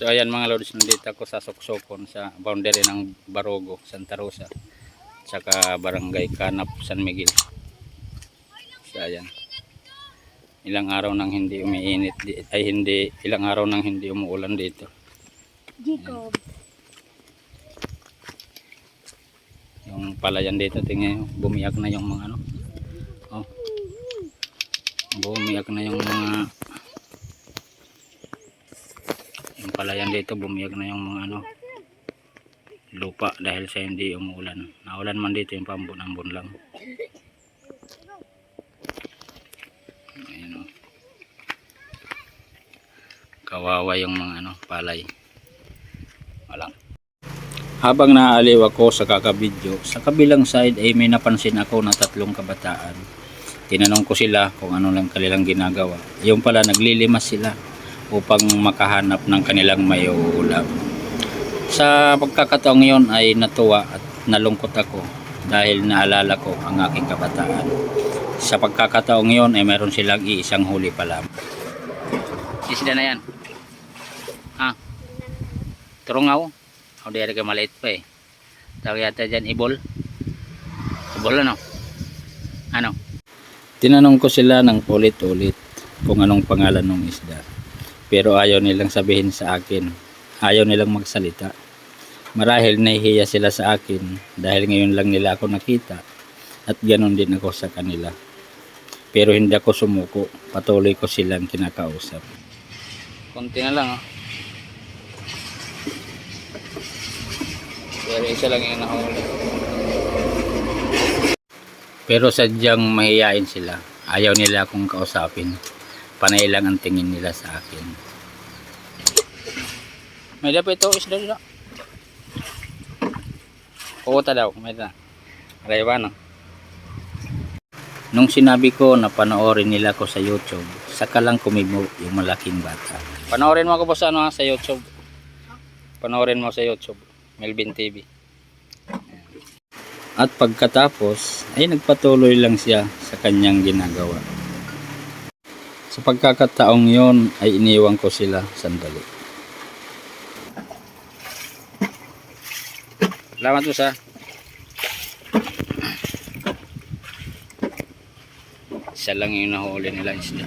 So ayan mga lods, nandito ako sa Soksokon sa boundary ng Barogo, Santa Rosa. Tsaka Barangay Kanap, San Miguel. So ayan. Ilang araw nang hindi umiinit, ay hindi, ilang araw nang hindi umuulan dito. Jacob. Yung palayan dito, tingnan bumiyak na yung mga ano. Oh. Bumiyak na yung mga yung palayan dito, bumiyak na yung mga ano lupa dahil sa hindi umuulan. Naulan man dito yung pambon-ambon lang. Ayun, oh. Kawawa yung mga ano, palay. Walang. Habang naaaliw ako sa kakabidyo, sa kabilang side ay may napansin ako na tatlong kabataan. Tinanong ko sila kung ano lang kanilang ginagawa. Yung pala naglilimas sila upang makahanap ng kanilang may uulam. Sa pagkakataong yon ay natuwa at nalungkot ako dahil naalala ko ang aking kabataan. Sa pagkakataong yon ay meron silang iisang huli pa lamang. Isda na yan. Ha? Turungaw? O di ka maliit pa eh. Tawag yata dyan ibol. Ibol ano? Ano? Tinanong ko sila ng ulit-ulit kung anong pangalan ng isda. Pero ayaw nilang sabihin sa akin. Ayaw nilang magsalita. Marahil nahihiya sila sa akin dahil ngayon lang nila ako nakita at ganon din ako sa kanila. Pero hindi ako sumuko. Patuloy ko silang kinakausap. Konti na lang ah. Pero isa lang yung nahuli. Pero sadyang mahihain sila. Ayaw nila akong kausapin. Panay lang ang tingin nila sa akin. May dapat ito isda dito. Puta daw. May na. Rayba no. Nung sinabi ko na panoorin nila ko sa YouTube, saka lang kumibo yung malaking bata. Panoorin mo ako po sa ano ha, sa YouTube. Panoorin mo sa YouTube. Melvin TV. At pagkatapos ay nagpatuloy lang siya sa kanyang ginagawa. Sa pagkakataong yon ay iniwan ko sila sandali. Salamat po sa isa lang yung nahuli nila isda.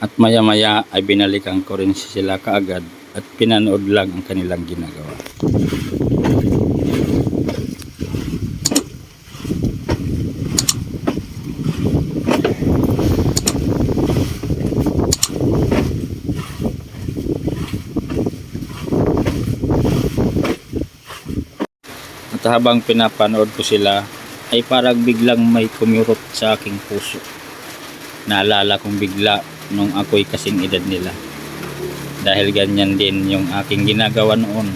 At maya maya ay binalikan ko rin sila kaagad at pinanood lang ang kanilang ginagawa. At habang pinapanood ko sila ay parang biglang may kumurot sa aking puso. Naalala kong bigla nung ako'y kasing edad nila. Dahil ganyan din yung aking ginagawa noon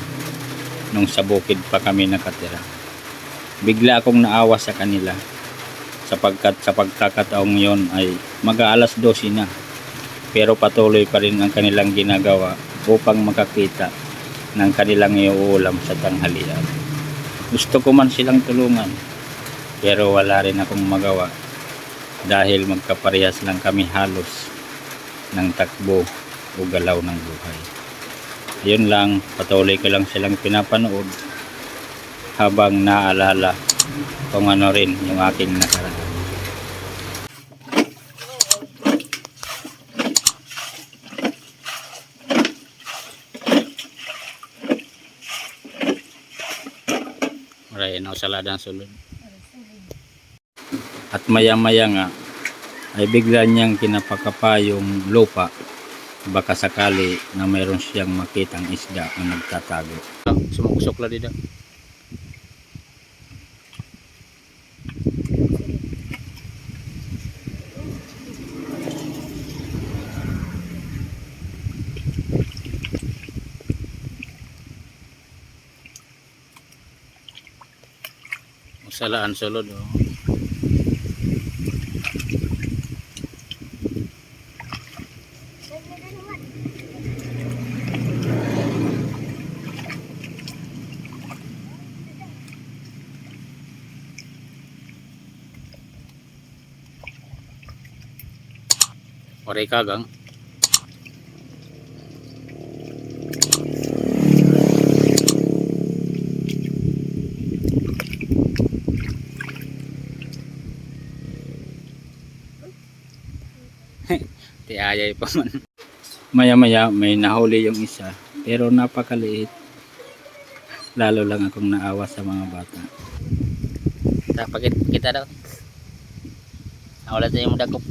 nung sa bukid pa kami nakatira. Bigla akong naawa sa kanila sapagkat sa pagkakataong yon ay mag-aalas 12 na pero patuloy pa rin ang kanilang ginagawa upang makakita ng kanilang iuulam sa tanghalian. Gusto ko man silang tulungan pero wala rin akong magawa dahil magkaparehas lang kami halos ng takbo o galaw ng buhay. Yun lang, patuloy ko lang silang pinapanood habang naaalala kung ano rin yung aking nakaraan. Maray, no, salada ang sulod. At maya-maya nga, ay bigla niyang kinapakapa yung lupa baka sakali na mayroon siyang makitang isda na nagtatago. Sumuksok lang dito. Salaan sulod. Oh. Oray kagang. Tiayay pa man. Maya-maya may nahuli yung isa. Pero napakaliit. Lalo lang akong naawa sa mga bata. Kita daw. Wala sa yung dagop.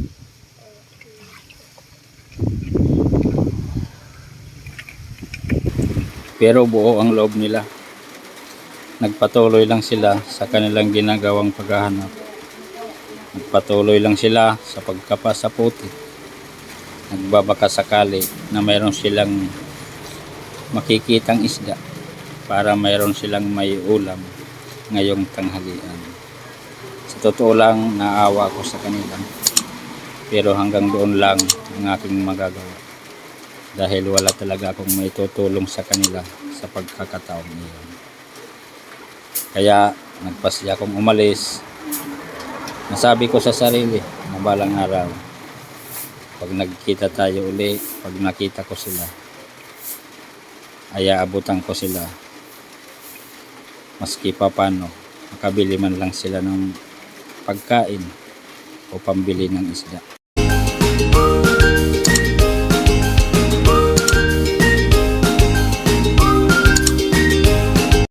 Pero buo ang loob nila. Nagpatuloy lang sila sa kanilang ginagawang paghahanap. Nagpatuloy lang sila sa pagkapa sa puti. Nagbabaka sakali na mayroon silang makikitang isda para mayroon silang may ulam ngayong tanghalian. Sa totoo lang, naawa ko sa kanila. Pero hanggang doon lang ang aking magagawa dahil wala talaga akong maitutulong sa kanila sa pagkakataon iyon. Kaya nagpasya akong umalis. Nasabi ko sa sarili na balang araw, pag nagkita tayo uli, pag nakita ko sila, ay aabutan ko sila. Maski pa paano, makabili man lang sila ng pagkain o pambili ng isda.